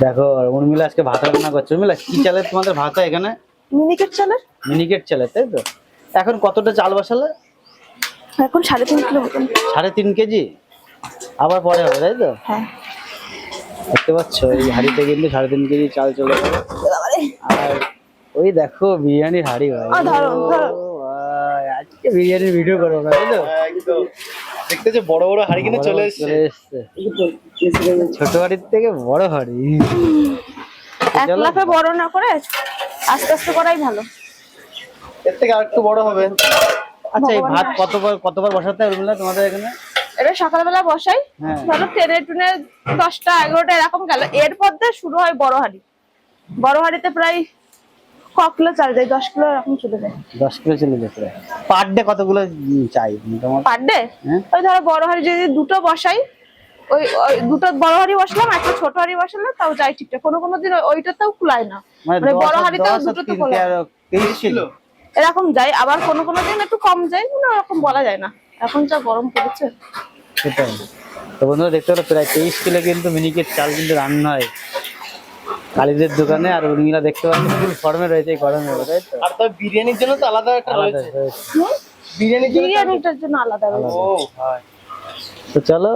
দেখো উর্মিলা আজকে ভাত রান্না করছে। উর্মিলা কি চালের তোমাদের ভাত হয় এখানে? মিনিকেট চালের? মিনিকেট চালের তাই তো? এখন কতটা চাল বসালে? এখন সাড়ে তিন কিলো মতন। সাড়ে তিন কেজি? আবার পরে হবে তাই তো? হ্যাঁ। দেখতে পাচ্ছ এই হাঁড়িতে কিন্তু সাড়ে তিন কেজি চাল চলে যাবে আর ওই দেখো বিরিয়ানির হাঁড়ি ভাই। আ, ধরো, ধরো। ভাই, আজকে বিরিয়ানির ভিডিও করব না তাই তো? দেখতে যে বড় বড় হাড়ি কিনে চলে এসেছে। চলে এসছে। ছোট হাঁড়ির থেকে বড় হাঁড়ি। এক। লাফে বড় না করে আস্তে আস্তে করাই ভালো। এর থেকে আরেকটু বড় হবে। আচ্ছা এই ভাত। কতবার কতবার বসাতে হয় উর্মিলা তোমাদের এখানে? এটা সকালবেলা বসাই। হ্যাঁ। ধরো ট্রেনে টুনে দশটা এগারোটা এরকম গেল। এরপর দিয়ে শুরু হয় বড় হাঁড়ি। বড় হাঁড়িতে প্রায় ক কিলো চাল যায় দশ কিলো এরকম চলে যায়। দশ কিলো চলে পার। ডে কতগুলো চাই? মোটামুটি পার ডে হ্যাঁ। ওই ধরো বড় হাঁড়ি যদি দুটো বসাই ওই দুটো বড় হাঁড়ি বসলাম একটা ছোট হাঁড়ি বসালে তাও যাই ঠিকঠাক। কোনো কোনো দিন ওইটাতেও কুলায় না। মানে বড় আর হাঁড়িতেও দুটো তো কুলায়। এরকম যায় আবার কোনো কোনো দিন একটু কম যায় মানে ওরকম বলা যায় না। এখন যা গরম পড়েছে। সেটাই। তো বন্ধুরা দেখতে পারো প্রায় তেইশ কিলো কিন্তু মিনিকেট চাল কিন্তু রান্না হয়। কালীদের দোকানে আর উর্মিলা দেখতে পাচ্ছি ফুল ফর্মে রয়েছে গরমে তাই তো? আর তো বিরিয়ানির জন্য তো আলাদা একটা আলাদা রয়েছে? রয়েছে। বিরিয়ানির জন্য বিরিয়ানিটার জন্য আলাদা রয়েছে। ও ভাই। তো চলো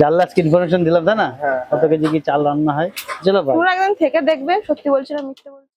জানলা আজকে ইনফরমেশন দিলাম তাই না? হ্যাঁ, কত কেজি কি চাল রান্না হয়? চলো ভাই। তোমরা একদিন থেকে দেখবে সত্যি বলছিলাম না মিথ্যে বলছি